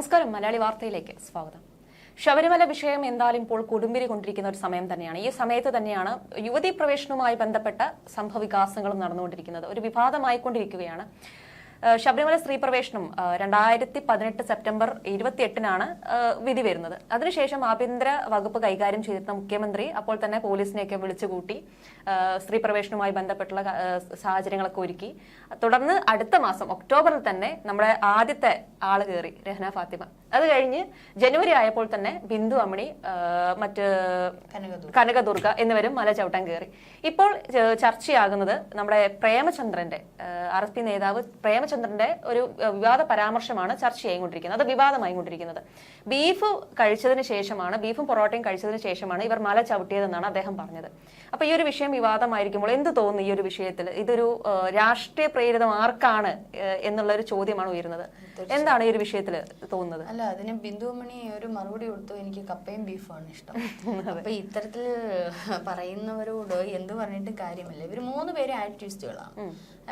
നമസ്കാരം മലയാളി വാർത്തയിലേക്ക് സ്വാഗതം. ശബരിമല വിഷയം എന്തായാലും ഇപ്പോൾ കൊടുമ്പിരി കൊണ്ടിരിക്കുന്ന ഒരു സമയം തന്നെയാണ്. ഈ സമയത്ത് തന്നെയാണ് യുവതി പ്രവേശനവുമായി ബന്ധപ്പെട്ട സംഭവവികാസങ്ങളും നടന്നുകൊണ്ടിരിക്കുന്നത്. ഒരു വിവാദമായിക്കൊണ്ടിരിക്കുകയാണ്. ശബരിമല സ്ത്രീ പ്രവേശനം രണ്ടായിരത്തി പതിനെട്ട് സെപ്റ്റംബർ ഇരുപത്തിയെട്ടിനാണ് വിധി വരുന്നത്. അതിനുശേഷം ആഭ്യന്തര വകുപ്പ് കൈകാര്യം ചെയ്തിരുന്ന മുഖ്യമന്ത്രി അപ്പോൾ തന്നെ പോലീസിനെയൊക്കെ വിളിച്ചുകൂട്ടി സ്ത്രീ പ്രവേശനവുമായി ബന്ധപ്പെട്ടുള്ള സാഹചര്യങ്ങളൊക്കെ ഒരുക്കി. തുടർന്ന് അടുത്ത മാസം ഒക്ടോബറിൽ തന്നെ നമ്മുടെ ആദ്യത്തെ ആൾ കയറി രഹന ഫാത്തിമ. അത് കഴിഞ്ഞ് ജനുവരി ആയപ്പോൾ തന്നെ ബിന്ദു അമ്മണി മറ്റ് കനകദുർഗ. എന്നിവരും മല ചവിട്ടാൻ കയറി ഇപ്പോൾ ചർച്ചയാകുന്നത് നമ്മുടെ പ്രേമചന്ദ്രന്റെ ആർ എസ് പി നേതാവ് പ്രേമചന്ദ്രന്റെ ഒരു വിവാദ പരാമർശമാണ് ചർച്ചയായിക്കൊണ്ടിരിക്കുന്നത് അത് വിവാദമായി കൊണ്ടിരിക്കുന്നത്. ബീഫ് കഴിച്ചതിന് ശേഷമാണ് ബീഫും പൊറോട്ടയും കഴിച്ചതിന് ശേഷമാണ് ഇവർ മല ചവിട്ടിയതെന്നാണ് അദ്ദേഹം പറഞ്ഞത്. അപ്പൊ ഈ ഒരു വിഷയം വിവാദമായിരിക്കുമ്പോൾ എന്ത് തോന്നുന്നു ഈ ഒരു വിഷയത്തിൽ? ഇതൊരു രാഷ്ട്രീയ പ്രേരിതം ആർക്കാണ് എന്നുള്ള ഒരു ചോദ്യമാണ് ഉയരുന്നത്. എന്താണ് ഈ ഒരു വിഷയത്തിൽ തോന്നുന്നത്? അല്ല അതിന് ബിന്ദുമണി ഒരു മറുപടി കൊടുത്തു എനിക്ക് കപ്പയും ബീഫുമാണ് ഇഷ്ടം. അപ്പൊ ഇത്തരത്തിൽ പറയുന്നവരോട് എന്ത് പറഞ്ഞിട്ടും കാര്യമില്ല. ഇവർ മൂന്ന് പേര് ആക്ടിവിസ്റ്റുകളാണ്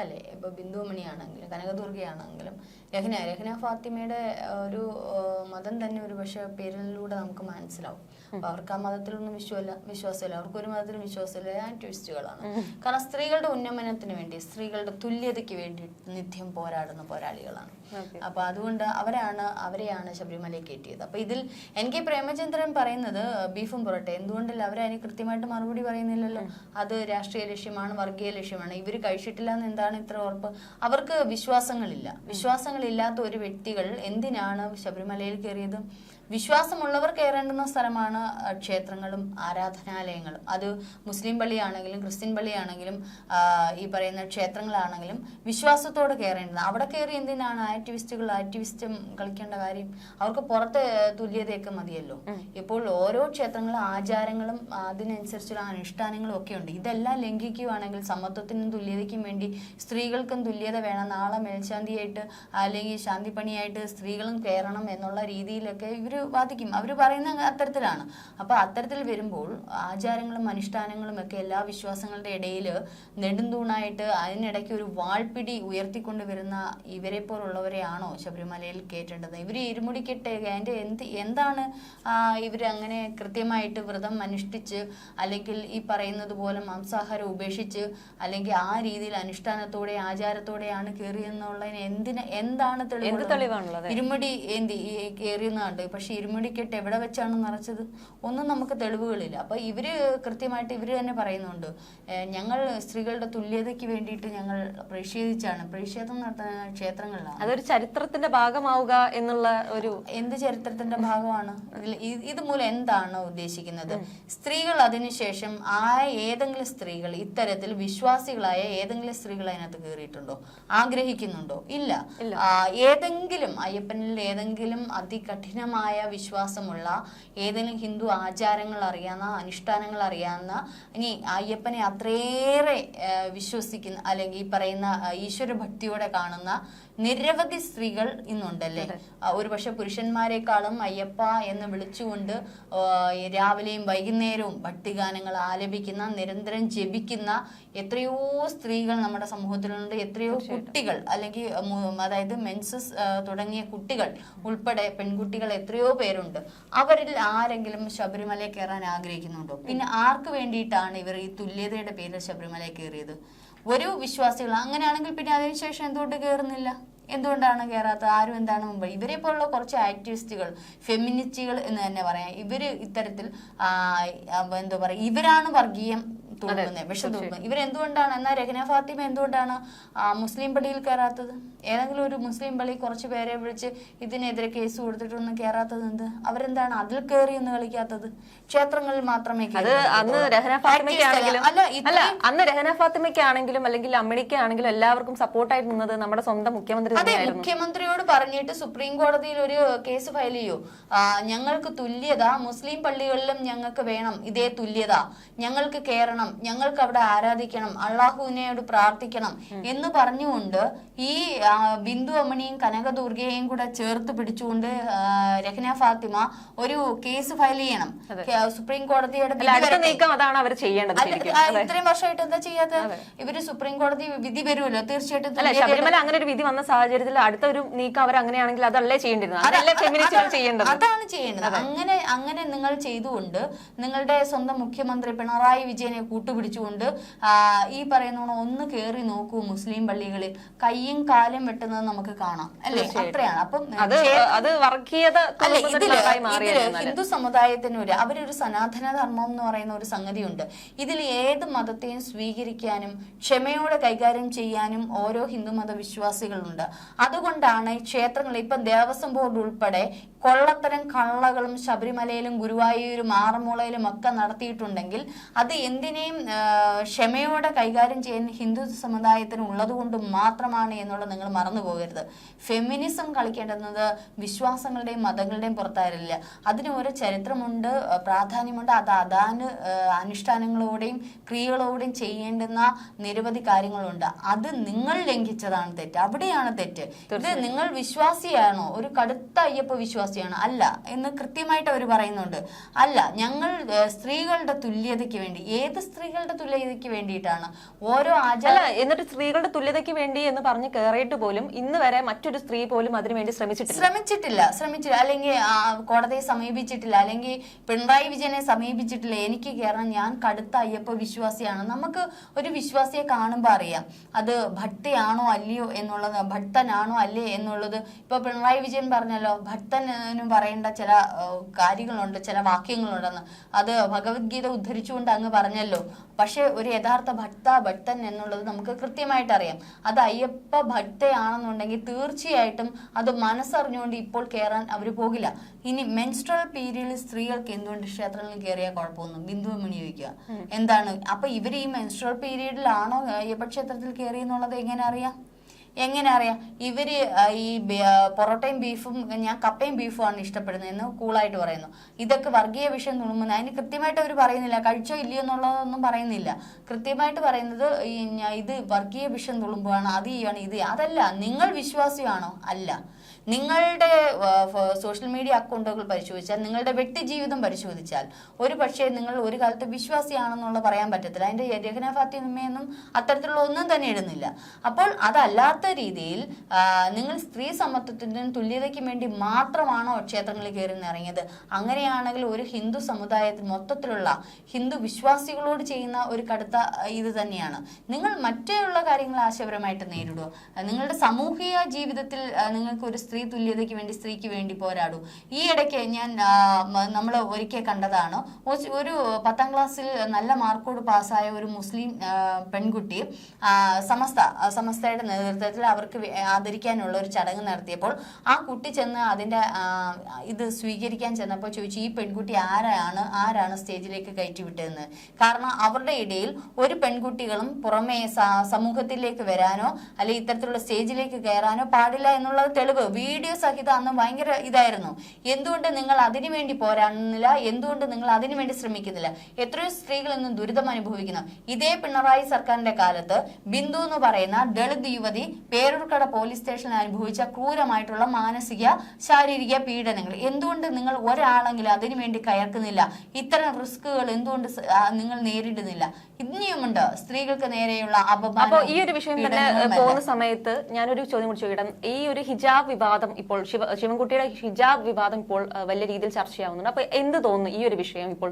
അല്ലെ? ഇപ്പൊ ബിന്ദുമണിയാണെങ്കിലും കനകദുർഗയാണെങ്കിലും രഹ്ന രഹ്ന ഫാത്തിമയുടെ ഒരു മതം തന്നെ ഒരു പക്ഷെ പേരിലൂടെ നമുക്ക് മനസ്സിലാവും. അപ്പൊ അവർക്ക് ആ മതത്തിലൊന്നും വിശ്വല്ല വിശ്വാസമില്ല. അവർക്ക് ഒരു മതത്തിലും വിശ്വാസമില്ല. ആക്ടിവിസ്റ്റുകളാണ് കാരണം സ്ത്രീകളുടെ ഉന്നമനത്തിന് വേണ്ടി സ്ത്രീകളുടെ തുല്യതയ്ക്ക് വേണ്ടി നിത്യം പോരാടുന്ന പോരാളികളാണ്. അപ്പോൾ അപ്പൊ അതുകൊണ്ട് അവരാണ് അവരെയാണ് ശബരിമലയിൽ കയറ്റിയത്. അപ്പൊ ഇതിൽ എൻ കെ പ്രേമചന്ദ്രൻ പറയുന്നത് ബീഫും പുറട്ടെ എന്തുകൊണ്ടല്ല അവരതിന് കൃത്യമായിട്ട് മറുപടി പറയുന്നില്ലല്ലോ? അത് രാഷ്ട്രീയ ലക്ഷ്യമാണ് വർഗീയ ലക്ഷ്യമാണ്. ഇവർ കഴിച്ചിട്ടില്ല എന്ന് എന്താണ് ഇത്ര ഉറപ്പ്? അവർക്ക് വിശ്വാസങ്ങളില്ല. വിശ്വാസങ്ങളില്ലാത്ത ഒരു വ്യക്തികൾ എന്തിനാണ് ശബരിമലയിൽ കയറിയത്? വിശ്വാസമുള്ളവർ കയറേണ്ടുന്ന സ്ഥലമാണ് ക്ഷേത്രങ്ങളും ആരാധനാലയങ്ങളും. അത് മുസ്ലിം പള്ളിയാണെങ്കിലും ക്രിസ്ത്യൻ പള്ളിയാണെങ്കിലും ഈ പറയുന്ന ക്ഷേത്രങ്ങളാണെങ്കിലും വിശ്വാസത്തോടെ കയറേണ്ടത്. അവിടെ കയറി എന്തിനാണ് ആക്ടിവിസ്റ്റുകൾ ആക്ടിവിസ്റ്റും കളിക്കേണ്ട കാര്യം? അവർക്ക് പുറത്ത് തുല്യതയൊക്കെ മതിയല്ലോ. ഇപ്പോൾ ഓരോ ക്ഷേത്രങ്ങളും ആചാരങ്ങളും അതിനനുസരിച്ചുള്ള അനുഷ്ഠാനങ്ങളും ഒക്കെ ഉണ്ട്. ഇതെല്ലാം ലംഘിക്കുകയാണെങ്കിൽ സമത്വത്തിനും തുല്യതയ്ക്കും വേണ്ടി സ്ത്രീകൾക്കും തുല്യത വേണം. നാളെ മേൽശാന്തിയായിട്ട് അല്ലെങ്കിൽ ശാന്തിപ്പണിയായിട്ട് സ്ത്രീകളും കയറണം എന്നുള്ള രീതിയിലൊക്കെ ഇവർ വാദിക്കും. അവർ പറയുന്ന അത്തരത്തിലാണ്. അപ്പൊ അത്തരത്തിൽ വരുമ്പോൾ ആചാരങ്ങളും അനുഷ്ഠാനങ്ങളും ഒക്കെ എല്ലാ വിശ്വാസങ്ങളുടെ ഇടയിൽ നെടുന്തൂണായിട്ട് അതിനിടയ്ക്ക് ഒരു വാൾപിടി ഉയർത്തിക്കൊണ്ട് വരുന്ന ഇവരെ പോലുള്ളവരെയാണോ ശബരിമലയിൽ കയറ്റേണ്ടത് ഇവർ ഇരുമുടിക്കെട്ട് അതിന്റെ എന്ത് എന്താണ് ഇവർ അങ്ങനെ കൃത്യമായിട്ട് വ്രതം അനുഷ്ഠിച്ച് അല്ലെങ്കിൽ ഈ പറയുന്നത് പോലെ മാംസാഹാരം ഉപേക്ഷിച്ച് അല്ലെങ്കിൽ ആ രീതിയിൽ അനുഷ്ഠാനത്തോടെ ആചാരത്തോടെയാണ് കയറിയെന്നുള്ളതിന് എന്തിന് എന്താണ് എന്ത് തെളിവ് ഇരുമുടി എന്ത് കയറിയെന്നുണ്ട് പക്ഷെ ഇരുമുടിക്കെട്ട് എവിടെ വെച്ചാണ് നിറച്ചത്? ഒന്നും നമുക്ക് തെളിവുകളില്ല. അപ്പൊ ഇവർ കൃത്യമായിട്ട് ഇവർ തന്നെ പറയുന്നുണ്ട്. ഞങ്ങൾ സ്ത്രീകളുടെ തുല്യതയ്ക്ക് വേണ്ടിയിട്ട് ഞങ്ങൾ പ്രതിഷേധിച്ചാണ്. പ്രതിഷേധം നടത്തുന്ന ക്ഷേത്രങ്ങളിലാണ്. അതൊരു ചരിത്രത്തിന്റെ ഭാഗമാവുക എന്നുള്ള ഒരു എന്ത് ചരിത്രത്തിന്റെ ഭാഗമാണ്? ഇത് മൂലം എന്താണ് ഉദ്ദേശിക്കുന്നത്? സ്ത്രീകൾ അതിനുശേഷം ആ ഏതെങ്കിലും സ്ത്രീകൾ ഇത്തരത്തിൽ വിശ്വാസികളായ ഏതെങ്കിലും സ്ത്രീകൾ അതിനകത്ത് കയറിയിട്ടുണ്ടോ? ആഗ്രഹിക്കുന്നുണ്ടോ? ഇല്ല. ഏതെങ്കിലും അയ്യപ്പനിൽ ഏതെങ്കിലും അതികഠിനമായ വിശ്വാസമുള്ള ഏതെങ്കിലും ഹിന്ദു ആചാരങ്ങൾ അറിയാവുന്ന അനുഷ്ഠാനങ്ങൾ അറിയാവുന്ന ഇനി അയ്യപ്പനെ അത്രയേറെ വിശ്വസിക്കുന്ന അല്ലെങ്കിൽ പറയുന്ന ഈശ്വര ഭക്തിയോടെ കാണുന്ന നിരവധി സ്ത്രീകൾ ഇന്നുണ്ടല്ലേ? ഒരുപക്ഷെ പുരുഷന്മാരെക്കാളും അയ്യപ്പ എന്ന് വിളിച്ചുകൊണ്ട് രാവിലെയും വൈകുന്നേരവും ഭക്തിഗാനങ്ങൾ ആലപിക്കുന്ന നിരന്തരം ജപിക്കുന്ന എത്രയോ സ്ത്രീകൾ നമ്മുടെ സമൂഹത്തിലുണ്ട്. എത്രയോ കുട്ടികൾ അല്ലെങ്കിൽ അതായത് മെൻസസ് തുടങ്ങിയ കുട്ടികൾ ഉൾപ്പെടെ പെൺകുട്ടികൾ എത്രയോ പേരുണ്ട്. അവരിൽ ആരെങ്കിലും ശബരിമല കയറാൻ ആഗ്രഹിക്കുന്നുണ്ടോ? പിന്നെ ആർക്ക് വേണ്ടിയിട്ടാണ് ഇവർ ഈ തുല്യതയുടെ പേരിൽ ശബരിമല കയറിയത്? ഒരു വിശ്വാസികൾ അങ്ങനെയാണെങ്കിൽ പിന്നെ അതിനുശേഷം എന്തുകൊണ്ട് കയറുന്നില്ല? എന്തുകൊണ്ടാണ് കയറാത്തത് ആരും എന്താണ് മുമ്പ്? ഇവരെ പോലുള്ള കുറച്ച് ആക്ടിവിസ്റ്റുകൾ ഫെമിനിസ്റ്റുകൾ എന്ന് തന്നെ പറയാം. ഇവർ ഇത്തരത്തിൽ എന്താ പറയാ ഇവരാണ് വർഗീയം തോന്നുന്നത് വിഷം തോന്നുന്നത് ഇവരെന്തുകൊണ്ടാണ്? എന്നാൽ രഹന ഫാത്തിമ എന്തുകൊണ്ടാണ് മുസ്ലിം പടിയിൽ കയറാത്തത് ഏതെങ്കിലും ഒരു മുസ്ലിം പള്ളി കുറച്ച് പേരെ വിളിച്ച് ഇതിനെതിരെ കേസ് കൊടുത്തിട്ടൊന്നും കയറാത്തത് എന്ത്? അവരെന്താണ് അതിൽ കയറി ഒന്ന് കളിക്കാത്തത്? ക്ഷേത്രങ്ങളിൽ മാത്രമേ അത് അന്ന്. രഹന ഫാത്തിമയ്ക്കാണെങ്കിലും അല്ല അന്ന് രഹന ഫാത്തിമയ്ക്കാണെങ്കിലും അല്ലെങ്കിൽ അമ്മിണിക്ക് ആണെങ്കിലും എല്ലാവർക്കും സപ്പോർട്ടായി നിന്നത് നമ്മുടെ സ്വന്തം മുഖ്യമന്ത്രി അതെ മുഖ്യമന്ത്രിയോട് പറഞ്ഞിട്ട് സുപ്രീം കോടതിയിൽ ഒരു കേസ് ഫയൽ ചെയ്യൂ. ഞങ്ങൾക്ക് തുല്യത മുസ്ലിം പള്ളികളിലും ഞങ്ങൾക്ക് വേണം ഇതേ തുല്യത. ഞങ്ങൾക്ക് കയറണം ഞങ്ങൾക്ക് അവിടെ ആരാധിക്കണം അള്ളാഹുവിനോട് പ്രാർത്ഥിക്കണം എന്ന് പറഞ്ഞുകൊണ്ട് ഈ ബിന്ദു അമ്മണിയും കനകദുർഗയെയും കൂടെ ചേർത്ത് പിടിച്ചുകൊണ്ട് രഹന ഫാത്തിമ ഒരു കേസ് ഫയൽ ചെയ്യണം. സുപ്രീം കോടതിയുടെ. ഇത്രയും വർഷമായിട്ട് എന്താ ചെയ്യാത്ത? ഇവർ സുപ്രീം കോടതി വിധി വരുമല്ലോ തീർച്ചയായിട്ടും ശബരിമല അങ്ങനെ ഒരു വിധി വന്ന സാഹചര്യത്തിൽ അടുത്ത ഒരു നീക്കം അവർ അങ്ങനെയാണെങ്കിൽ അതല്ലേ ചെയ്യേണ്ടിരുന്നത്? അതല്ലേ ഫെമിനിസ്റ്റുകൾ അതാണ്- ചെയ്യേണ്ടത്? അതാണ് ചെയ്യേണ്ടത്. അങ്ങനെ അങ്ങനെ നിങ്ങൾ ചെയ്തുകൊണ്ട് നിങ്ങളുടെ സ്വന്തം മുഖ്യമന്ത്രി പിണറായി വിജയനെ കൂട്ടുപിടിച്ചുകൊണ്ട് ഈ പറയുന്ന ഒന്ന് കയറി നോക്കൂ മുസ്ലിം പള്ളികളിൽ. കയ്യും കാലും വെട്ടുന്നത് നമുക്ക് കാണാം. അല്ലേ? അത്രയാണ്. അപ്പം അത് വർഗീയത ഹിന്ദു സമുദായത്തിന് ഒരു അവരൊരു സനാതന ധർമ്മം എന്ന് പറയുന്ന ഒരു സംഗതിയുണ്ട്. ഇതിൽ ഏത് മതത്തെയും സ്വീകരിക്കാനും ക്ഷമയോടെ കൈകാര്യം ചെയ്യാനും ഓരോ ഹിന്ദു മത വിശ്വാസികളുണ്ട് അതുകൊണ്ടാണ് ക്ഷേത്രങ്ങൾ ക്ഷേത്രങ്ങളിൽ ഇപ്പം ദേവസ്വം ബോർഡ് ഉൾപ്പെടെ കൊള്ളത്തരം കള്ളകളും ശബരിമലയിലും ഗുരുവായൂരും ആറന്മുളയിലും ഒക്കെ നടത്തിയിട്ടുണ്ടെങ്കിൽ അത് എന്തിനേയും ക്ഷമയോടെ കൈകാര്യം ചെയ്യാൻ ഹിന്ദു സമുദായത്തിന് ഉള്ളതുകൊണ്ട് മാത്രമാണ് എന്നുള്ളത് നിങ്ങൾ മറന്നു പോകരുത്. ഫെമിനിസം കളിക്കേണ്ടുന്നത് വിശ്വാസങ്ങളുടെയും മതങ്ങളുടെയും പുറത്തായിരുന്നില്ല അതിന് ഒരു ചരിത്രമുണ്ട് പ്രാധാന്യമുണ്ട്. അത് അതാന് അനുഷ്ഠാനങ്ങളോടെയും ക്രിയകളോടെയും ചെയ്യേണ്ടുന്ന നിരവധി കാര്യങ്ങളുണ്ട്. അത് നിങ്ങൾ ലംഘിച്ചതാണ് തെറ്റ്. അവിടെയാണ് തെറ്റ്. ഇത് നിങ്ങൾ വിശ്വാസിയാണോ? ഒരു കടുത്ത അയ്യപ്പ വിശ്വാസിയാണോ അല്ല എന്ന് കൃത്യമായിട്ട് അവർ പറയുന്നുണ്ട്. അല്ല ഞങ്ങൾ സ്ത്രീകളുടെ തുല്യതയ്ക്ക് വേണ്ടി ഏത് സ്ത്രീകളുടെ തുല്യതയ്ക്ക് വേണ്ടിയിട്ടാണ്? ഓരോ ആചാര എന്നിട്ട് സ്ത്രീകളുടെ തുല്യതയ്ക്ക് വേണ്ടി എന്ന് പറഞ്ഞ് കയറിയിട്ട് പോലും ഇന്ന് വരെ മറ്റൊരു സ്ത്രീ പോലും അതിനുവേണ്ടി ശ്രമിച്ചിട്ടില്ല. ശ്രമിച്ചിട്ടില്ല ശ്രമിച്ചില്ല. അല്ലെങ്കിൽ കോടതിയെ സമീപിച്ചിട്ടില്ല. അല്ലെങ്കിൽ പിണറായി വിജയനെ സമീപിച്ചിട്ടില്ല. എനിക്ക് കയറണം ഞാൻ കടുത്ത അയ്യപ്പ വിശ്വാസിയാണ്. നമുക്ക് ഒരു വിശ്വാസിയെ കാണുമ്പോൾ അറിയാം. അത് ഭക്തിയാണോ അല്ലയോ എന്നുള്ളത് ഭക്തനാണോ അല്ലേ എന്നുള്ളത്. ഇപ്പൊ പിണറായി വിജയൻ പറഞ്ഞല്ലോ ഭക്തന് പറയേണ്ട ചില കാര്യങ്ങളുണ്ട് ചില വാക്യങ്ങളുണ്ടെന്ന്. അത് ഭഗവത്ഗീത ഉദ്ധരിച്ചുകൊണ്ട് അങ്ങ് പറഞ്ഞല്ലോ. പക്ഷെ ഒരു യഥാർത്ഥ ഭക്ത ഭക്തൻ എന്നുള്ളത് നമുക്ക് കൃത്യമായിട്ട് അറിയാം അത് അയ്യപ്പ ഭക്തയാണെന്നുണ്ടെങ്കിൽ തീർച്ചയായിട്ടും അത് മനസ്സറിഞ്ഞുകൊണ്ട് ഇപ്പോൾ കയറാൻ അവർ പോകില്ല. ഇനി മെൻസ്ട്രൽ പീരീഡിൽ സ്ത്രീകൾക്ക് എന്തുകൊണ്ട് ക്ഷേത്രങ്ങളിൽ കയറിയാൽ കുഴപ്പമൊന്നും? ബിന്ദു മണി ചോദിക്കുക എന്താണ്? അപ്പൊ ഇവർ ഈ മെൻസ്ട്രൽ പീരീഡിലാണോ അയ്യപ്പ ക്ഷേത്രത്തിൽ കയറി എന്നുള്ളത് എങ്ങനെ അറിയാം? എങ്ങനെ അറിയാം? ഇവർ ഈ പൊറോട്ടയും ബീഫും ഞാൻ കപ്പയും ബീഫും ആണ് ഇഷ്ടപ്പെടുന്നതെന്ന് കൂളായിട്ട് പറയുന്നു. ഇതൊക്കെ വർഗീയ വിഷയം തുളുമ്പുന്ന അതിന് കൃത്യമായിട്ട് അവർ പറയുന്നില്ല. കഴിച്ചോ ഇല്ലയോ എന്നുള്ളതൊന്നും പറയുന്നില്ല. കൃത്യമായിട്ട് പറയുന്നത് ഈ ഇത് വർഗീയ വിഷം തുളുമ്പുകയാണ് അത് ചെയ്യുകയാണ് ഇത് അതല്ല നിങ്ങൾ വിശ്വാസിയാണോ? അല്ല. നിങ്ങളുടെ സോഷ്യൽ മീഡിയ അക്കൗണ്ടുകൾ പരിശോധിച്ചാൽ നിങ്ങളുടെ വ്യക്തി ജീവിതം പരിശോധിച്ചാൽ ഒരു പക്ഷേ നിങ്ങൾ ഒരു കാലത്ത് വിശ്വാസിയാണെന്നുള്ള പറയാൻ പറ്റത്തില്ല. അതിന്റെ രഹന അത്തരത്തിലുള്ള ഒന്നും തന്നെ ഇടുന്നില്ല. അപ്പോൾ അതല്ലാത്ത രീതിയിൽ നിങ്ങൾ സ്ത്രീ സമത്വത്തിനും തുല്യതയ്ക്കും വേണ്ടി മാത്രമാണോ ക്ഷേത്രങ്ങളിൽ കയറി ഇറങ്ങിയത് അങ്ങനെയാണെങ്കിൽ ഒരു ഹിന്ദു സമുദായത്തിൽ മൊത്തത്തിലുള്ള ഹിന്ദു വിശ്വാസികളോട് ചെയ്യുന്ന ഒരു കടുത്ത ഇത് തന്നെയാണ്. നിങ്ങൾ മറ്റുള്ള കാര്യങ്ങൾ ആശയപരമായിട്ട് നേരിടുക നിങ്ങളുടെ സാമൂഹിക ജീവിതത്തിൽ നിങ്ങൾക്ക് ഒരു സ്ത്രീ തുല്യതയ്ക്ക് വേണ്ടി സ്ത്രീക്ക് വേണ്ടി പോരാടൂ. ഈ ഇടയ്ക്ക് ഞാൻ നമ്മൾ ഒരിക്കൽ കണ്ടതാണ്. ഒരു പത്താം ക്ലാസ്സിൽ നല്ല മാർക്കോട് പാസ്സായ ഒരു മുസ്ലിം പെൺകുട്ടി സമസ്ത സമസ്തയുടെ നേതൃത്വത്തിൽ അവർക്ക് ആദരിക്കാനുള്ള ഒരു ചടങ്ങ് നടത്തിയപ്പോൾ ആ കുട്ടി ചെന്ന് അതിന്റെ ഇത് സ്വീകരിക്കാൻ ചെന്നപ്പോൾ ചോദിച്ചു ഈ പെൺകുട്ടി ആരാണ്? ആരാണ് സ്റ്റേജിലേക്ക് കയറ്റി വിട്ടതെന്ന്? കാരണം അവരുടെ ഇടയിൽ ഒരു പെൺകുട്ടികളും പുറമേ സമൂഹത്തിലേക്ക് വരാനോ അല്ലെങ്കിൽ ഇത്തരത്തിലുള്ള സ്റ്റേജിലേക്ക് കയറാനോ പാടില്ല എന്നുള്ളത് തെളിവ് വീഡിയോ സഹിതം അന്ന് ഭയങ്കര ഇതായിരുന്നു. എന്തുകൊണ്ട് നിങ്ങൾ അതിനു വേണ്ടി പോരാടുന്നില്ല? എന്തുകൊണ്ട് നിങ്ങൾ അതിനു വേണ്ടി ശ്രമിക്കുന്നില്ല? എത്രയോ സ്ത്രീകൾ ഇന്ന് ദുരിതം അനുഭവിക്കുന്നു. ഇതേ പിണറായി സർക്കാരിന്റെ കാലത്ത് ബിന്ദു എന്ന് പറയുന്ന ദളിത് യുവതി പേരൂർക്കട പോലീസ് സ്റ്റേഷനിൽ അനുഭവിച്ച ക്രൂരമായിട്ടുള്ള മാനസിക ശാരീരിക പീഡനങ്ങൾ. എന്തുകൊണ്ട് നിങ്ങൾ ഒരാളെങ്കിലും അതിനു വേണ്ടി കയർക്കുന്നില്ല? ഇത്തരം റിസ്കുകൾ എന്തുകൊണ്ട് നിങ്ങൾ നേരിടുന്നില്ല? ഇനിയുമുണ്ട്? സ്ത്രീകൾക്ക് നേരെയുള്ള അപമാനം ഈ ഒരു വിഷയം തന്നെ പോകുന്ന സമയത്ത് ഞാനൊരു ചോദ്യം കൂടി ഈ ഒരു ഹിജാബ് വിവാദം ഇപ്പോൾ ശിവ ശിവൻകുട്ടിയുടെ ഹിജാബ് വിവാദം ഇപ്പോൾ വലിയ രീതിയിൽ ചർച്ചയാവുന്നുണ്ട് അപ്പൊ എന്ത് തോന്നുന്നു ഈ ഒരു വിഷയം ഇപ്പോൾ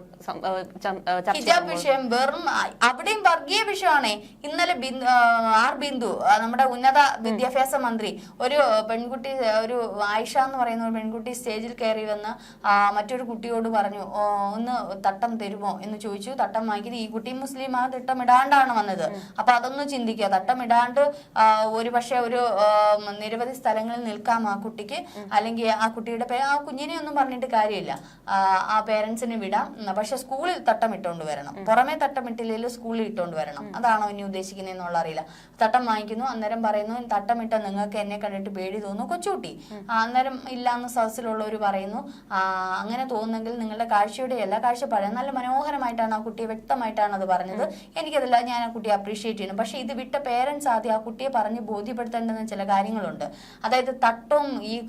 ഹിജാബ് വിഷയം വെറും അവിടെയും വർഗീയ വിഷയമാണ്. ഇന്നലെ ആർ ബിന്ദു നമ്മുടെ ഉന്നത വിദ്യാഭ്യാസ മന്ത്രി ഒരു പെൺകുട്ടി ഒരു ആയിഷ എന്ന് പറയുന്ന ഒരു പെൺകുട്ടി സ്റ്റേജിൽ കയറി വന്ന് മറ്റൊരു കുട്ടിയോട് പറഞ്ഞു ഒന്ന് തട്ടം തരുമോ? എന്ന് ചോദിച്ചു. തട്ടം വാങ്ങിയത് ഈ കുട്ടി മുസ്ലിം ആ തട്ടം ഇടാണ്ടാണ് വന്നത് അപ്പൊ അതൊന്ന് ചിന്തിക്കുക. തട്ടം ഇടാണ്ട് ഒരു പക്ഷെ ഒരു നിരവധി സ്ഥലങ്ങളിൽ നിൽക്കാം ആ കുട്ടിക്ക് അല്ലെങ്കിൽ ആ കുട്ടിയുടെ ആ കുഞ്ഞിനെ ഒന്നും പറഞ്ഞിട്ട് കാര്യമില്ല. ആ, പേരൻസിനെ വിടാം. പക്ഷെ സ്കൂളിൽ തട്ടം ഇട്ടുകൊണ്ട് വരണം. പുറമെ തട്ടം ഇട്ടില്ലെങ്കിൽ സ്കൂളിൽ ഇട്ടുകൊണ്ട് വരണം. അതാണോ ഇനി ഉദ്ദേശിക്കുന്നതെന്നുള്ള അറിയില്ല. തട്ടം വാങ്ങിക്കുന്നു. അന്നേരം പറയുന്നു തട്ടം ഇട്ട നിങ്ങൾക്ക് എന്നെ കണ്ടിട്ട് പേടി തോന്നുന്നു കൊച്ചുകുട്ടി. അന്നേരം ഇല്ലാന്ന് സദസ്സിലുള്ളവർ പറയുന്നു അങ്ങനെ തോന്നുന്നെങ്കിൽ നിങ്ങളുടെ കാഴ്ചയുടെ എല്ലാ കാഴ്ചപ്പാടും നല്ല മനോഹരമായിട്ടാണ് ആ കുട്ടിയെ വ്യക്തമായിട്ടാണ് അത് പറഞ്ഞത്. എനിക്കതല്ല ഞാൻ ആ കുട്ടിയെ അപ്രീഷിയേറ്റ് ചെയ്യുന്നു. പക്ഷെ ഇത് വിട്ട പേരൻസ് ആദ്യം ആ കുട്ടിയെ പറഞ്ഞ് ബോധ്യപ്പെടുത്തേണ്ടുന്ന ചില കാര്യങ്ങളുണ്ട്. അതായത് തട്ടും ഈ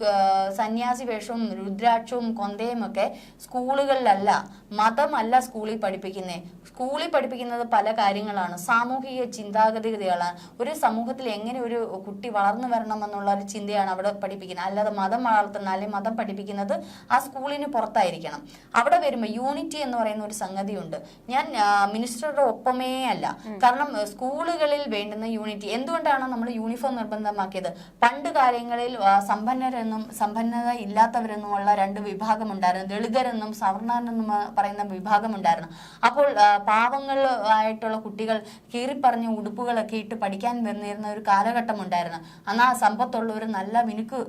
സന്യാസി വേഷവും രുദ്രാക്ഷവും കൊന്തയും ഒക്കെ സ്കൂളുകളിലല്ല മതമല്ല സ്കൂളിൽ പഠിപ്പിക്കുന്നത് സ്കൂളിൽ പഠിപ്പിക്കുന്നത് പല കാര്യങ്ങളാണ്. സാമൂഹിക ചിന്താഗതികളാണ് ഒരു സമൂഹത്തിൽ എങ്ങനെ ഒരു കുട്ടി വളർന്നു വരണം എന്നുള്ള ഒരു ചിന്തയാണ് അവിടെ പഠിപ്പിക്കുന്നത്. അല്ലാതെ മതം വളർത്തുന്ന അല്ലെങ്കിൽ മതം പഠിപ്പിക്കുന്നത് ആ സ്കൂളിന് പുറത്തായിരിക്കണം. അവിടെ വരുമ്പോൾ യൂണിറ്റി എന്ന് പറയുന്ന ഒരു സംഗതിയുണ്ട്. ഞാൻ മിനിസ്റ്ററുടെ ഒപ്പമേ അല്ല. കാരണം സ്കൂളുകളിൽ വേണ്ടുന്ന യൂണിറ്റി. എന്തുകൊണ്ടാണ് നമ്മൾ യൂണിഫോം നിർബന്ധമാക്കിയത്? പണ്ട് കാലങ്ങളിൽ ആ, സമ്പന്നരെന്നും സമ്പന്നത ഇല്ലാത്തവരെന്നുമുള്ള രണ്ട് വിഭാഗമുണ്ടായിരുന്നു. ദളിതരെന്നും സവർണരെന്നും പറയുന്ന വിഭാഗമുണ്ടായിരുന്നു. അപ്പോൾ പാവങ്ങൾ ആയിട്ടുള്ള കുട്ടികൾ കീറിപ്പറഞ്ഞ ഉടുപ്പുകളൊക്കെ ഇട്ട് പഠിക്കാൻ വന്നിരുന്ന ഒരു കാലഘട്ടം ഉണ്ടായിരുന്നു അന്ന് ആ സമ്പത്തുള്ളവർ നല്ല മിനുക്ക്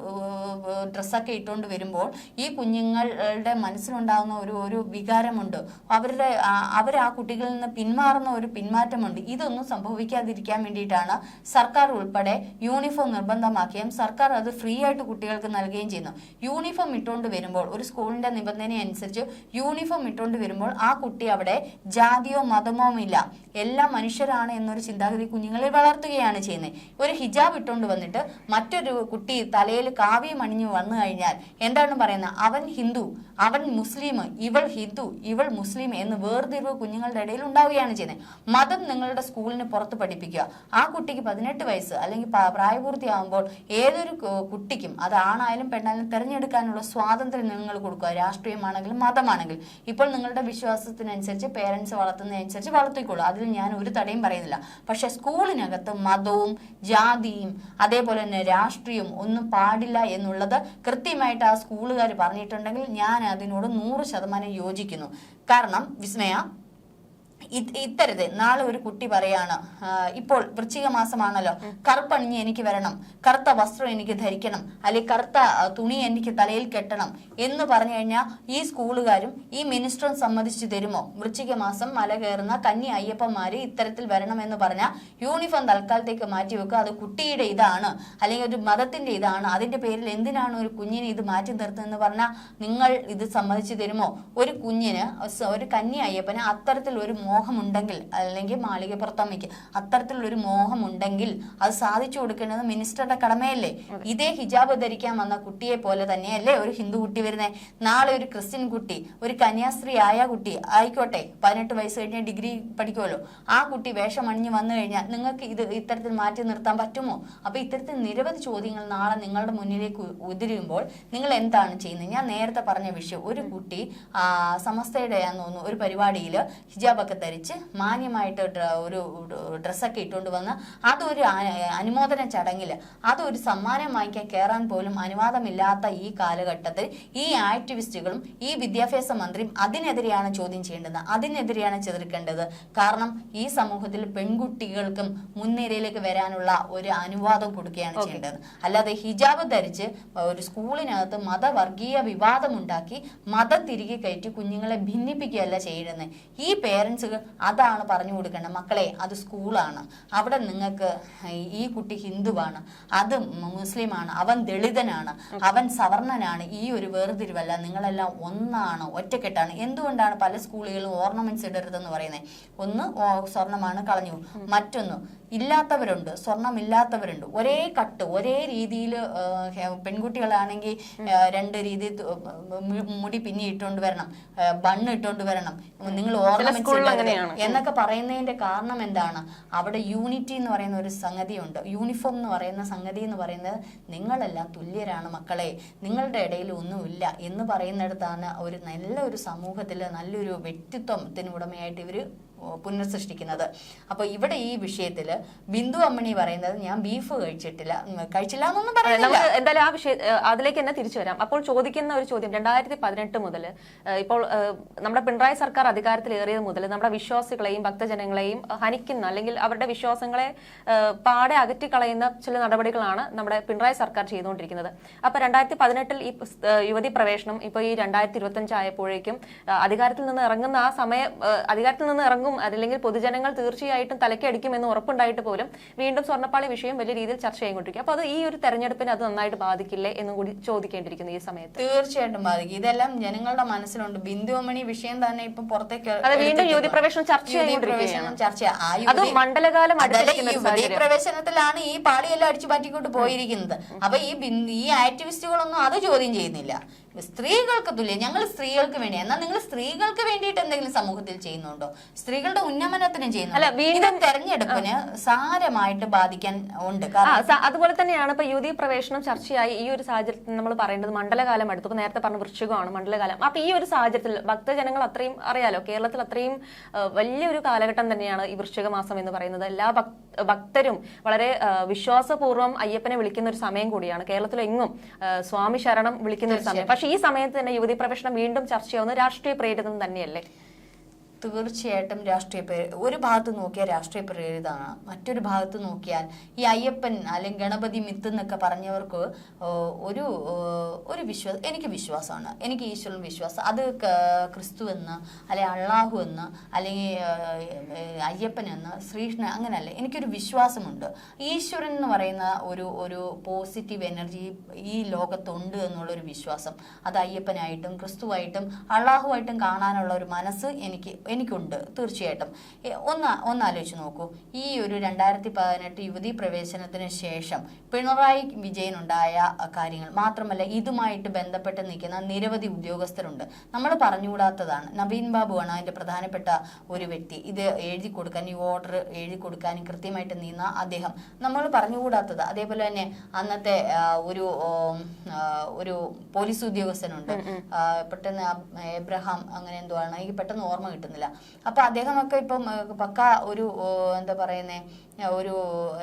ഡ്രസ്സൊക്കെ ഇട്ടുകൊണ്ട് വരുമ്പോൾ ഈ കുഞ്ഞുങ്ങളുടെ മനസ്സിലുണ്ടാകുന്ന ഒരു ഒരു വികാരമുണ്ട്. അവരുടെ അവർ ആ കുട്ടികളിൽ നിന്ന് പിന്മാറുന്ന ഒരു പിന്മാറ്റമുണ്ട്. ഇതൊന്നും സംഭവിക്കാതിരിക്കാൻ വേണ്ടിയിട്ടാണ് സർക്കാർ ഉൾപ്പെടെ യൂണിഫോം നിർബന്ധമാക്കിയും സർക്കാർ അത് ഫ്രീ ആയിട്ട് കുട്ടികൾക്ക് നൽകുകയും ചെയ്യുന്നു. യൂണിഫോം ഇട്ടുകൊണ്ട് വരുമ്പോൾ ഒരു സ്കൂളിന്റെ നിബന്ധന അനുസരിച്ച് യൂണിഫോം ഇട്ടുകൊണ്ട് വരുമ്പോൾ ആ കുട്ടി അവിടെ ജാതിയോ മതമോ ഇല്ല. എല്ലാ മനുഷ്യരാണ് എന്നൊരു ചിന്താഗതി കുഞ്ഞുങ്ങളിൽ വളർത്തുകയാണ് ചെയ്യുന്നത്. ഒരു ഹിജാബ് ഇട്ടുകൊണ്ട് വന്നിട്ട് മറ്റൊരു കുട്ടി തലയിൽ കാവ്യം അണിഞ്ഞു വന്നു കഴിഞ്ഞാൽ എന്താണ് പറയുന്നത്? അവൻ ഹിന്ദു അവൻ മുസ്ലിം ഇവൾ ഹിന്ദു ഇവൾ മുസ്ലിം എന്ന് വേർതിരിവ് കുഞ്ഞുങ്ങളുടെ ഇടയിൽ ഉണ്ടാവുകയാണ് ചെയ്യുന്നത്. മതം നിങ്ങളുടെ സ്കൂളിന് പുറത്ത് പഠിപ്പിക്കുക. ആ കുട്ടിക്ക് പതിനെട്ട് വയസ്സ് അല്ലെങ്കിൽ പ്രായപൂർത്തിയാകുമ്പോൾ ഏതൊരു കു- കുട്ടിക്കും അത് ആണായാലും പെണ്ണായാലും തിരഞ്ഞെടുക്കാനുള്ള സ്വാതന്ത്ര്യം നിങ്ങൾ കൊടുക്കുക. രാഷ്ട്രീയമാണെങ്കിലും മതമാണെങ്കിലും. ഇപ്പോൾ നിങ്ങളുടെ വിശ്വാസത്തിനനുസരിച്ച് പേരൻസ് വളർത്തുന്നതനുസരിച്ച് വളർത്തിക്കോളൂ. അതിൽ ഞാൻ ഒരു തടയും പറയുന്നില്ല. പക്ഷെ സ്കൂളിനകത്ത് മതവും ജാതിയും അതേപോലെ തന്നെ രാഷ്ട്രീയവും ഒന്നും പാടില്ല എന്നുള്ളത് കൃത്യമായിട്ട് ആ സ്കൂളുകാർ പറഞ്ഞിട്ടുണ്ടെങ്കിൽ ഞാൻ അതിനോട് നൂറ് ശതമാനം യോജിക്കുന്നു. കാരണം വിസ്മയ ഇത് ഇത്തരത്തിൽ നാളെ ഒരു കുട്ടി പറയാണ് ഇപ്പോൾ വൃശ്ചിക മാസമാണല്ലോ കറുപ്പണിഞ്ഞ് എനിക്ക് വരണം കറുത്ത വസ്ത്രം എനിക്ക് ധരിക്കണം അല്ലെങ്കിൽ കറുത്ത തുണി എനിക്ക് തലയിൽ കെട്ടണം എന്ന് പറഞ്ഞു കഴിഞ്ഞാൽ ഈ സ്കൂളുകാരും ഈ മിനിസ്റ്ററും സമ്മതിച്ചു തരുമോ? വൃശ്ചിക മാസം മല കയറുന്ന കന്നി അയ്യപ്പന്മാര് ഇത്തരത്തിൽ വരണം എന്ന് പറഞ്ഞാൽ യൂണിഫോം തൽക്കാലത്തേക്ക് മാറ്റി വെക്കുക. അത് കുട്ടിയുടെ ഇതാണ് അല്ലെങ്കിൽ ഒരു മതത്തിന്റെ ഇതാണ് അതിന്റെ പേരിൽ എന്തിനാണ് ഒരു കുഞ്ഞിനെ ഇത് മാറ്റി നിർത്തുന്നതെന്ന് പറഞ്ഞാൽ നിങ്ങൾ ഇത് സമ്മതിച്ചു തരുമോ? ഒരു കുഞ്ഞിന് ഒരു കന്നി അയ്യപ്പന് അത്തരത്തിൽ ഒരു മോഹമുണ്ടെങ്കിൽ അല്ലെങ്കിൽ മാളികപ്പുറത്തമ്മയ്ക്ക് അത്തരത്തിലുള്ള ഒരു മോഹമുണ്ടെങ്കിൽ അത് സാധിച്ചു കൊടുക്കേണ്ടത് മിനിസ്റ്ററുടെ കടമയല്ലേ? ഇതേ ഹിജാബ് ധരിക്കാൻ വന്ന കുട്ടിയെ പോലെ തന്നെയല്ലേ ഒരു ഹിന്ദു കുട്ടി വരുന്നേ? നാളെ ഒരു ക്രിസ്ത്യൻ കുട്ടി ഒരു കന്യാസ്ത്രീ ആയ കുട്ടി ആയിക്കോട്ടെ പതിനെട്ട് വയസ്സ് കഴിഞ്ഞ ഡിഗ്രി പഠിക്കുമല്ലോ ആ കുട്ടി വേഷം അണിഞ്ഞ് വന്നു കഴിഞ്ഞാൽ നിങ്ങൾക്ക് ഇത് ഇത്തരത്തിൽ മാറ്റി നിർത്താൻ പറ്റുമോ? അപ്പൊ ഇത്തരത്തിൽ നിരവധി ചോദ്യങ്ങൾ നാളെ നിങ്ങളുടെ മുന്നിലേക്ക് ഉതിരുമ്പോൾ നിങ്ങൾ എന്താണ് ചെയ്യുന്നത്? ഞാൻ നേരത്തെ പറഞ്ഞ വിഷയം ഒരു കുട്ടി ആ, സമസ്തയുടെ തോന്നുന്നു ഒരു പരിപാടിയിൽ ഹിജാബൊക്കെ ധരിച്ച് മാന്യമായിട്ട് ഒരു ഡ്രസ്സൊക്കെ ഇട്ടുകൊണ്ട് വന്ന് അതൊരു അനുമോദന ചടങ്ങിൽ അതൊരു സമ്മാനം വാങ്ങിക്കാൻ കയറാൻ പോലും അനുവാദമില്ലാത്ത ഈ കാലഘട്ടത്തിൽ ഈ ആക്ടിവിസ്റ്റുകളും ഈ വിദ്യാഭ്യാസ മന്ത്രിയും അതിനെതിരെയാണ് ചോദ്യം ചെയ്യേണ്ടത്. അതിനെതിരെയാണ് ചെതിർക്കേണ്ടത്. കാരണം ഈ സമൂഹത്തിൽ പെൺകുട്ടികൾക്കും മുൻനിരയിലേക്ക് വരാനുള്ള ഒരു അനുവാദം കൊടുക്കുകയാണ് ചെയ്യേണ്ടത്. അല്ലാതെ ഹിജാബ് ധരിച്ച് ഒരു സ്കൂളിനകത്ത് മതവർഗീയ വിവാദമുണ്ടാക്കി മതം തിരികെ കയറ്റി കുഞ്ഞുങ്ങളെ ഭിന്നിപ്പിക്കുകയല്ല ചെയ്യുന്നത്. ഈ പേരൻസ് അതാണ് പറഞ്ഞു കൊടുക്കേണ്ടത്. മക്കളെ അത് സ്കൂളാണ്. അവിടെ നിങ്ങൾക്ക് ഈ കുട്ടി ഹിന്ദുവാണ്. അത് മുസ്ലിമാണ്. അവൻ ദളിതനാണ്. അവൻ സവർണനാണ് ഈ ഒരു വേർതിരിവല്ല. നിങ്ങളെല്ലാം ഒന്നാണ് ഒറ്റക്കെട്ടാണ്. എന്തുകൊണ്ടാണ് പല സ്കൂളുകളും ഓർണമെന്റ്സ് ഇടരുതെന്ന് പറയുന്നത്? ഒന്ന് സ്വർണമാണ് കളഞ്ഞു. മറ്റൊന്ന് ഇല്ലാത്തവരുണ്ട് സ്വർണം ഇല്ലാത്തവരുണ്ട് ഒരേ കട്ട് ഒരേ രീതിയിൽ പെൺകുട്ടികളാണെങ്കിൽ രണ്ട് രീതി മുടി പിന്നി ഇട്ടുകൊണ്ട് വരണം ബണ്ണ് ഇട്ടുകൊണ്ട് വരണം. നിങ്ങൾ ഓർണമെന്റ്സ് സ്കൂളിൽ എന്നൊക്കെ പറയുന്നതിന്റെ കാരണം എന്താണ്? അവിടെ യൂണിറ്റി എന്ന് പറയുന്ന ഒരു സംഗതിയുണ്ട്. യൂണിഫോം എന്ന് പറയുന്ന സംഗതി എന്ന് പറയുന്നത് നിങ്ങളെല്ലാം തുല്യരാണ് മക്കളെ. നിങ്ങളുടെ ഇടയിൽ ഒന്നുമില്ല എന്ന് പറയുന്നിടത്താണ് ഒരു നല്ലൊരു സമൂഹത്തിൽ നല്ലൊരു വ്യക്തിത്വത്തിന് ഉടമയായിട്ട് ഇവർ ഓ, പുനഃസൃഷ്ടിക്കുന്നത് അപ്പോൾ ഇവിടെ ഈ വിഷയത്തിൽ ബിന്ദു അമ്മണി പറയുന്നത് ഞാൻ ബീഫ് കഴിച്ചിട്ടില്ല കഴിച്ചില്ല എന്നൊന്നും പറയുന്നത് പറയുന്നില്ല. എന്തായാലും ആ വിഷയ അതിലേക്ക് തന്നെ തിരിച്ചു വരാം. അപ്പോൾ ചോദിക്കുന്ന ഒരു ചോദ്യം രണ്ടായിരത്തി പതിനെട്ട് മുതൽ ഇപ്പോൾ നമ്മുടെ പിണറായി സർക്കാർ അധികാരത്തിലേറിയത് മുതൽ നമ്മുടെ വിശ്വാസികളെയും ഭക്തജനങ്ങളെയും ഹനിക്കുന്ന അല്ലെങ്കിൽ അവരുടെ വിശ്വാസങ്ങളെ പാടെ പാടെ അകറ്റിക്കളയുന്ന ചില നടപടികളാണ് നമ്മുടെ പിണറായി സർക്കാർ ചെയ്തുകൊണ്ടിരിക്കുന്നത്. അപ്പോൾ രണ്ടായിരത്തി പതിനെട്ടിൽ ഈ യുവതി പ്രവേശനം ഇപ്പോൾ ഈ രണ്ടായിരത്തി ഇരുപത്തഞ്ച് ആയപ്പോഴേക്കും അധികാരത്തിൽ നിന്ന് ഇറങ്ങുന്ന ആ സമയം അധികാരത്തിൽ നിന്ന് ഇറങ്ങും അതല്ലെങ്കിൽ പൊതുജനങ്ങൾ തീർച്ചയായിട്ടും തലക്കടിക്കും എന്ന് ഉറപ്പുണ്ടായിട്ട് പോലും വീണ്ടും സ്വർണപ്പാളി വിഷയം വലിയ രീതിയിൽ ചർച്ച ചെയ്തുകൊണ്ടിരിക്കും. അപ്പൊ അത് ഈ ഒരു തെരഞ്ഞെടുപ്പിനെ അത് നന്നായിട്ട് ബാധിക്കില്ലേ എന്നും കൂടി ചോദിക്കേണ്ടിയിരിക്കുന്നു ഈ സമയത്ത്. തീർച്ചയായിട്ടും ബാധിക്കും. ഇതെല്ലാം ജനങ്ങളുടെ മനസ്സിലുണ്ട്. ബിന്ദുമണി വിഷയം തന്നെ ഇപ്പൊ പുറത്തേക്ക് അത് വീണ്ടും. യുവതി പ്രവേശനം ചർച്ച അത് മണ്ഡലകാലം യുവതി പ്രവേശനത്തിലാണ് ഈ പാളിയെല്ലാം അടിച്ചു മാറ്റിക്കൊണ്ട് പോയിരിക്കുന്നത് അപ്പൊ ഈ ഈ ആക്ടിവിസ്റ്റുകളൊന്നും അത് ചോദ്യം ചെയ്യുന്നില്ല. സ്ത്രീകൾക്ക് തുല്യം. ഞങ്ങൾ സ്ത്രീകൾക്ക് വേണ്ടി. എന്നാൽ നിങ്ങൾ സ്ത്രീകൾക്ക് വേണ്ടിയിട്ട് എന്തെങ്കിലും സമൂഹത്തിൽ ചെയ്യുന്നുണ്ടോ? സ്ത്രീകളുടെ ഉന്നമനത്തിനും അല്ല, വീണ്ടും- ഇത് തെരഞ്ഞെടുപ്പിന് സാരമായിട്ട് ബാധിക്കാൻ ഉണ്ട്. അതുപോലെ തന്നെയാണ് ഇപ്പൊ യുവതി പ്രവേശനം ചർച്ചയായി. ഈ ഒരു സാഹചര്യത്തിൽ നമ്മൾ പറയേണ്ടത് മണ്ഡലകാലം അടുത്തു ഇപ്പൊ നേരത്തെ പറഞ്ഞ വൃശ്ചികമാണ് മണ്ഡലകാലം. അപ്പൊ ഈ ഒരു സാഹചര്യത്തിൽ ഭക്തജനങ്ങൾ അത്രയും അറിയാലോ കേരളത്തിൽ അത്രയും വലിയൊരു കാലഘട്ടം തന്നെയാണ് ഈ വൃശ്ചിക മാസം എന്ന് പറയുന്നത്. എല്ലാ ഭക്തരും വളരെ വിശ്വാസപൂർവം അയ്യപ്പനെ വിളിക്കുന്ന ഒരു സമയം കൂടിയാണ്. കേരളത്തിലെങ്ങും സ്വാമി ശരണം വിളിക്കുന്ന ഒരു സമയം. പക്ഷേ ഈ സമയത്ത് തന്നെ യുവതി പ്രവേശനം വീണ്ടും ചർച്ചയാവുന്നത് രാഷ്ട്രീയ പ്രേരിതം തന്നെയല്ലേ? തീർച്ചയായിട്ടും രാഷ്ട്രീയ ഒരു ഭാഗത്ത് നോക്കിയാൽ രാഷ്ട്രീയ പ്രേരിതമാണ് മറ്റൊരു ഭാഗത്ത് നോക്കിയാൽ ഈ അയ്യപ്പൻ അല്ലെങ്കിൽ ഗണപതി മിത്ത് എന്നൊക്കെ പറഞ്ഞവർക്ക് ഒരു ഒരു വിശ്വാസം എനിക്ക് വിശ്വാസമാണ്. എനിക്ക് ഈശ്വരൻ വിശ്വാസം. അത് ക്രിസ്തു എന്ന് അല്ലെങ്കിൽ അള്ളാഹു എന്ന് അല്ലെങ്കിൽ അയ്യപ്പൻ എന്ന് ശ്രീകൃഷ്ണൻ അങ്ങനെയല്ല. എനിക്കൊരു വിശ്വാസമുണ്ട്. ഈശ്വരൻ എന്ന് പറയുന്ന ഒരു ഒരു പോസിറ്റീവ് എനർജി ഈ ലോകത്തുണ്ട് എന്നുള്ളൊരു വിശ്വാസം. അത് അയ്യപ്പനായിട്ടും ക്രിസ്തുവായിട്ടും അള്ളാഹുവായിട്ടും കാണാനുള്ള ഒരു മനസ്സ് എനിക്ക് എനിക്കുണ്ട് തീർച്ചയായിട്ടും. ഒന്ന് ഒന്നാലോചിച്ച് നോക്കൂ. ഈ ഒരു രണ്ടായിരത്തി പതിനെട്ട് യുവതി പ്രവേശനത്തിന് ശേഷം പിണറായി വിജയനുണ്ടായ കാര്യങ്ങൾ മാത്രമല്ല ഇതുമായിട്ട് ബന്ധപ്പെട്ട് നിൽക്കുന്ന നിരവധി ഉദ്യോഗസ്ഥരുണ്ട്. നമ്മൾ പറഞ്ഞുകൂടാത്തതാണ്. നവീൻ ബാബുവാണ് അതിന്റെ പ്രധാനപ്പെട്ട ഒരു വ്യക്തി. ഇത് എഴുതി കൊടുക്കാൻ ഈ ഓർഡർ എഴുതി കൊടുക്കാനും കൃത്യമായിട്ട് നീന്ന അദ്ദേഹം. നമ്മൾ പറഞ്ഞുകൂടാത്തത് അതേപോലെ തന്നെ അന്നത്തെ ഒരു ഒരു പോലീസ് ഉദ്യോഗസ്ഥനുണ്ട്. പെട്ടെന്ന് എബ്രഹാം അങ്ങനെ എന്തോ ആണ്. എനിക്ക് പെട്ടെന്ന് ഓർമ്മ കിട്ടുന്നില്ല. അപ്പൊ അദ്ദേഹമൊക്കെ ഇപ്പം പക്ക ഒരു എന്താ പറയുന്നേ ഒരു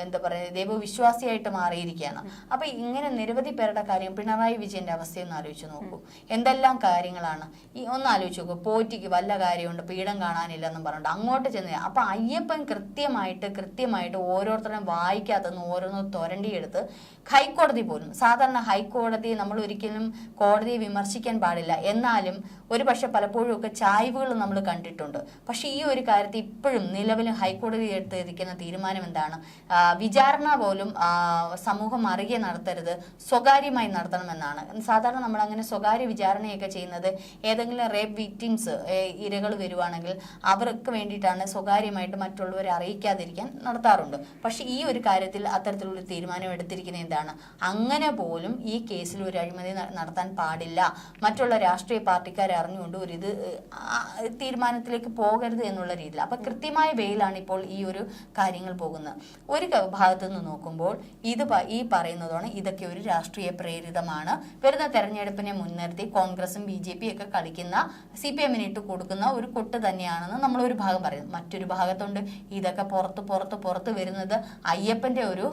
എന്താ പറയുക ദൈവവിശ്വാസിയായിട്ട് മാറിയിരിക്കുകയാണ്. അപ്പൊ ഇങ്ങനെ നിരവധി പേരുടെ കാര്യം പിണറായി വിജയന്റെ അവസ്ഥയൊന്ന് ആലോചിച്ച് നോക്കൂ. എന്തെല്ലാം കാര്യങ്ങളാണ്? ഈ ഒന്ന് ആലോചിച്ച് നോക്കൂ. പോറ്റിക്ക് വല്ല കാര്യമുണ്ട് പീഠം കാണാനില്ലെന്നും പറഞ്ഞിട്ട് അങ്ങോട്ട് ചെന്ന് അപ്പൊ അയ്യപ്പൻ കൃത്യമായിട്ട് കൃത്യമായിട്ട് ഓരോരുത്തരും വായിക്കാത്തെന്ന് ഓരോന്ന് തൊരണ്ടിയെടുത്ത് ഹൈക്കോടതി പോലും സാധാരണ ഹൈക്കോടതി നമ്മൾ ഒരിക്കലും കോടതിയെ വിമർശിക്കാൻ പാടില്ല. എന്നാലും ഒരു പക്ഷെ പലപ്പോഴും ഒക്കെ ചായ്വുകൾ നമ്മൾ കണ്ടിട്ടുണ്ട്. പക്ഷെ ഈ ഒരു കാര്യത്തിൽ ഇപ്പോഴും നിലവിൽ ഹൈക്കോടതി എടുത്തിരിക്കുന്ന തീരുമാനം എന്താണ്? വിചാരണ പോലും സമൂഹം അറിയെ നടത്തരുത് സ്വകാര്യമായി നടത്തണമെന്നാണ്. സാധാരണ നമ്മൾ അങ്ങനെ സ്വകാര്യ വിചാരണയൊക്കെ ചെയ്യുന്നത് ഏതെങ്കിലും റേപ്പ് വിക്ടിംസ് ഇരകൾ വരുവാണെങ്കിൽ അവർക്ക് വേണ്ടിയിട്ടാണ് സ്വകാര്യമായിട്ട് മറ്റുള്ളവരെ അറിയിക്കാതിരിക്കാൻ നടത്താറുണ്ട്. പക്ഷെ ഈ ഒരു കാര്യത്തിൽ അത്തരത്തിലുള്ള തീരുമാനം എടുത്തിരിക്കുന്നത് എന്താണ്? അങ്ങനെ പോലും ഈ കേസിൽ ഒരു അഴിമതി നടത്താൻ പാടില്ല. മറ്റുള്ള രാഷ്ട്രീയ പാർട്ടിക്കാർ അറിഞ്ഞുകൊണ്ട് ഒരു ഇത് തീരുമാനത്തിലേക്ക് പോകരുത് എന്നുള്ള രീതിയിൽ. അപ്പൊ കൃത്യമായ വെയിലാണ് ഇപ്പോൾ ഈ ഒരു കാര്യങ്ങൾ പോകുന്നത്. ഒരു ക- ഭാഗത്ത് നിന്ന് നോക്കുമ്പോൾ ഇത് ഈ പറയുന്നതാണ് ഇതൊക്കെ ഒരു രാഷ്ട്രീയ പ്രേരിതമാണ്. വരുന്ന തെരഞ്ഞെടുപ്പിനെ മുൻനിർത്തി കോൺഗ്രസും ബി ജെ പി ഒക്കെ കളിക്കുന്ന സി പി എമ്മിന് ഇട്ട് കൊടുക്കുന്ന ഒരു കൊട്ട് തന്നെയാണെന്ന് നമ്മൾ ഒരു ഭാഗം പറയുന്നു. മറ്റൊരു ഭാഗത്തുണ്ട് ഇതൊക്കെ പുറത്ത് പുറത്ത് പുറത്ത് വരുന്നത് അയ്യപ്പന്റെ ഒരു.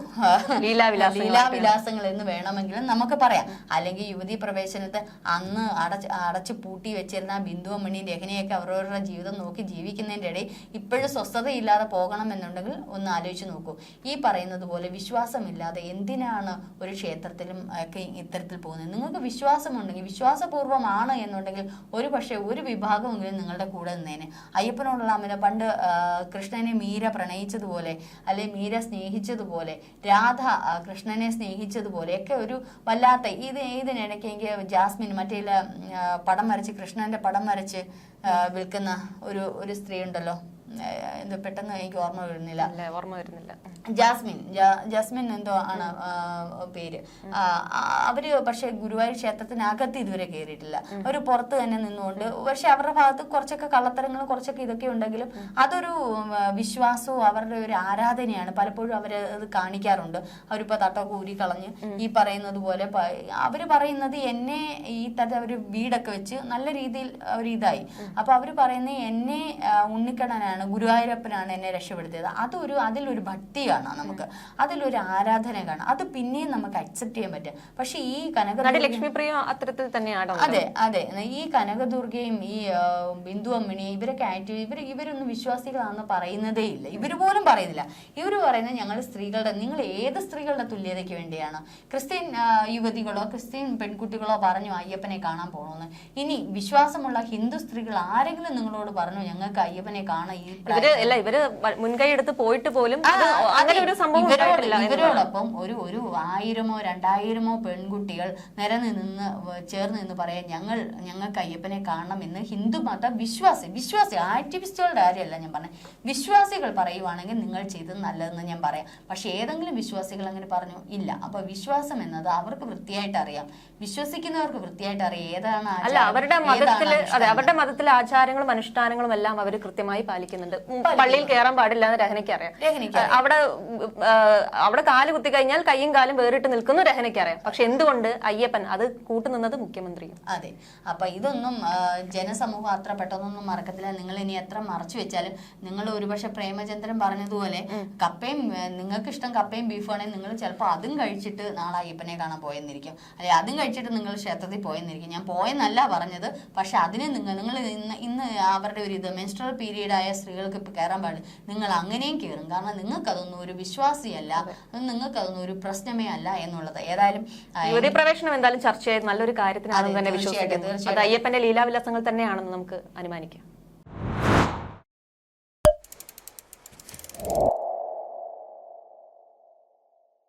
ലീലാവിലാസങ്ങൾ എന്ന് വേണമെങ്കിലും നമുക്ക് പറയാം. അല്ലെങ്കിൽ യുവതി പ്രവേശനത്തെ അന്ന് അടച്ച് അടച്ച് പൂട്ടി വെച്ചിരുന്ന ആ ബിന്ദു അമ്മണി രഹനയൊക്കെ അവരവരുടെ ജീവിതം നോക്കി ജീവിക്കുന്നതിന്റെ ഇടയിൽ ഇപ്പോഴും സ്വസ്ഥതയില്ലാതെ പോകണമെന്നുണ്ടെങ്കിൽ ഒന്ന് ആലോചിച്ച് നോക്കൂ. ഈ പറയുന്നത് പോലെ വിശ്വാസമില്ലാതെ എന്തിനാണ് ഒരു ക്ഷേത്രത്തിലും ഒക്കെ ഇത്തരത്തിൽ പോകുന്നത്? നിങ്ങൾക്ക് വിശ്വാസമുണ്ടെങ്കിൽ വിശ്വാസപൂർവമാണ് എന്നുണ്ടെങ്കിൽ ഒരു പക്ഷേ ഒരു വിഭാഗമെങ്കിലും നിങ്ങളുടെ കൂടെ നിന്നേനെ. അയ്യപ്പനോടുള്ള അമിത പണ്ട് കൃഷ്ണനെ മീര പ്രണയിച്ചതുപോലെ അല്ലെ മീര സ്നേഹിച്ചതുപോലെ രാധ കൃഷ്ണനെ സ്നേഹിച്ചതുപോലെ ഒക്കെ ഒരു വല്ലാത്ത ഇത് ഇതിനിടയ്ക്ക് എനിക്ക് ജാസ്മിൻ മറ്റേ പടം വരച്ച് കൃഷ്ണന്റെ പടം വരച്ച് വിൽക്കുന്ന ഒരു ഒരു സ്ത്രീ ഉണ്ടല്ലോ. എന്ത് പെട്ടെന്ന് എനിക്ക് ഓർമ്മ വരുന്നില്ല. ഓർമ്മ വരുന്നില്ല. ജാസ്മിൻ ജാസ്മിൻ എന്തോ ആണ് പേര്. അവർ പക്ഷെ ഗുരുവായൂർ ക്ഷേത്രത്തിനകത്ത് ഇതുവരെ കയറിയിട്ടില്ല അവർ പുറത്ത് തന്നെ നിന്നുകൊണ്ട് പക്ഷെ അവരുടെ ഭാഗത്ത് കുറച്ചൊക്കെ കള്ളത്തരങ്ങളും കുറച്ചൊക്കെ ഇതൊക്കെ ഉണ്ടെങ്കിലും അതൊരു വിശ്വാസവും അവരുടെ ഒരു ആരാധനയാണ്. പലപ്പോഴും അവർ അത് കാണിക്കാറുണ്ട്. അവരിപ്പോ തട്ടൊക്കെ ഊരി കളഞ്ഞ് ഈ പറയുന്നത് പോലെ അവർ പറയുന്നത് എന്നെ ഈ തരത്തിൽ അവർ വീടൊക്കെ വെച്ച് നല്ല രീതിയിൽ അവർ ഇതായി അപ്പൊ അവർ പറയുന്നത് എന്നെ ഉണ്ണിക്കണ്ണനാണ് അയ്യപ്പനാണ് ഗുരുവായൂരപ്പനാണ് എന്നെ രക്ഷപ്പെടുത്തിയത്. അതൊരു അതിലൊരു ഭക്തിയാണ് നമുക്ക്. അതിലൊരു ആരാധന കാണാം അത് പിന്നെയും നമുക്ക് അക്സെപ്റ്റ് ചെയ്യാൻ പറ്റും. പക്ഷെ ഈ കനക ലക്ഷ്മിപ്രിയ അത്തരത്തിൽ തന്നെയാണ് അതെ അതെ. ഈ കനകദുർഗയും ഈ ബിന്ദു അമ്മിണി ഇവരൊക്കെ ആയിട്ട് ഇവർ ഇവരൊന്നും വിശ്വാസികളാണെന്ന് പറയുന്നതേ ഇല്ല. ഇവർ പോലും പറയുന്നില്ല. ഇവർ പറയുന്നത് ഞങ്ങൾ സ്ത്രീകളുടെ നിങ്ങൾ ഏത് സ്ത്രീകളുടെ തുല്യതയ്ക്ക് വേണ്ടിയാണ്? ക്രിസ്ത്യൻ യുവതികളോ ക്രിസ്ത്യൻ പെൺകുട്ടികളോ പറഞ്ഞു അയ്യപ്പനെ കാണാൻ പോകണമെന്ന് ഇനി വിശ്വാസമുള്ള ഹിന്ദു സ്ത്രീകൾ ആരെങ്കിലും നിങ്ങളോട് പറഞ്ഞു ഞങ്ങൾക്ക് അയ്യപ്പനെ കാണാൻ ഇവർ അല്ല ഇവർ മുൻകൈ എടുത്ത് പോയിട്ട് പോലും അങ്ങനെ ഒരു സംഭവം. ഇവരോടൊപ്പം ഒരു ഒരു ആയിരമോ രണ്ടായിരമോ പെൺകുട്ടികൾ നിരന്ന് നിന്ന് ചേർന്ന് നിന്ന് പറയാൻ ഞങ്ങൾ ഞങ്ങൾക്ക് അയ്യപ്പനെ കാണണമെന്ന് ഹിന്ദു മത വിശ്വാസി വിശ്വാസി ആക്ടിവിസ്റ്റുകളുടെ കാര്യമല്ല ഞാൻ പറഞ്ഞത് വിശ്വാസികൾ പറയുവാണെങ്കിൽ നിങ്ങൾ ചെയ്തത് നല്ലതെന്ന് ഞാൻ പറയാം. പക്ഷെ ഏതെങ്കിലും വിശ്വാസികൾ അങ്ങനെ പറഞ്ഞു? ഇല്ല. അപ്പൊ വിശ്വാസം എന്നത് അവർക്ക് വൃത്തിയായിട്ട് അറിയാം. വിശ്വസിക്കുന്നവർക്ക് വൃത്തിയായിട്ട് അറിയാം. ഏതാണ് അല്ല അവരുടെ മതത്തിൽ മതത്തിൽ അവരുടെ മതത്തിലെ ആചാരങ്ങളും അനുഷ്ഠാനങ്ങളും എല്ലാം അവർ കൃത്യമായി പാലിക്കുന്നുണ്ട് ഉം, പള്ളിയിൽ കയറാൻ പാടില്ല എന്ന് രഹനയ്ക്ക് അറിയാം. അവിടെ അവിടെ കാൽ കുത്തി കഴിഞ്ഞാൽ കൈയും കാലും വേറിട്ട് നിൽക്കുന്നു രഹനയ്ക്ക് അറിയാം. പക്ഷെ എന്തുകൊണ്ട് അയ്യപ്പൻ അത് കൂട്ടുനിന്നത് മുഖ്യമന്ത്രിയും? അതെ. അപ്പൊ ഇതൊന്നും ജനസമൂഹം അത്ര പെട്ടെന്നൊന്നും മറക്കത്തില്ല. നിങ്ങൾ ഇനി എത്ര മറച്ചു വെച്ചാലും നിങ്ങൾ ഒരുപക്ഷെ പ്രേമചന്ദ്രൻ പറഞ്ഞതുപോലെ കപ്പയും നിങ്ങൾക്ക് ഇഷ്ടം കപ്പയും ബീഫാണെങ്കിൽ നിങ്ങൾ ചിലപ്പോൾ അതും കഴിച്ചിട്ട് നാളെ അയ്യപ്പനെ കാണാൻ പോയെന്നിരിക്കും. അല്ലെ അതും കഴിച്ചിട്ട് നിങ്ങൾ ക്ഷേത്രത്തിൽ പോയെന്നിരിക്കും. ഞാൻ പോയെന്നല്ല പറഞ്ഞത്. പക്ഷെ അതിന് നിങ്ങൾ നിങ്ങൾ ഇന്ന് ഇന്ന് അവരുടെ ഒരു ഇത് മെൻസ്ട്രൽ പീരീഡ് ആയ സ്ത്രീകൾക്ക് ഇപ്പൊ കയറാൻ പാടില്ല. നിങ്ങൾ അങ്ങനെയും കയറും. കാരണം നിങ്ങൾക്കതൊന്നും ഒരു വിശ്വാസിയല്ല. അത്. നിങ്ങൾക്ക് അതൊന്നും ഒരു പ്രശ്നമേ അല്ല എന്നുള്ളത്. ഏതായാലും പ്രവേശനം എന്തായാലും ചർച്ച ചെയ്ത് നല്ലൊരു കാര്യത്തിനാണെന്ന് തന്നെ വിശ്വസിക്കുന്നത് അത് അയ്യപ്പന്റെ ലീലാവിലാസങ്ങൾ തന്നെയാണെന്ന് നമുക്ക് അനുമാനിക്കാം.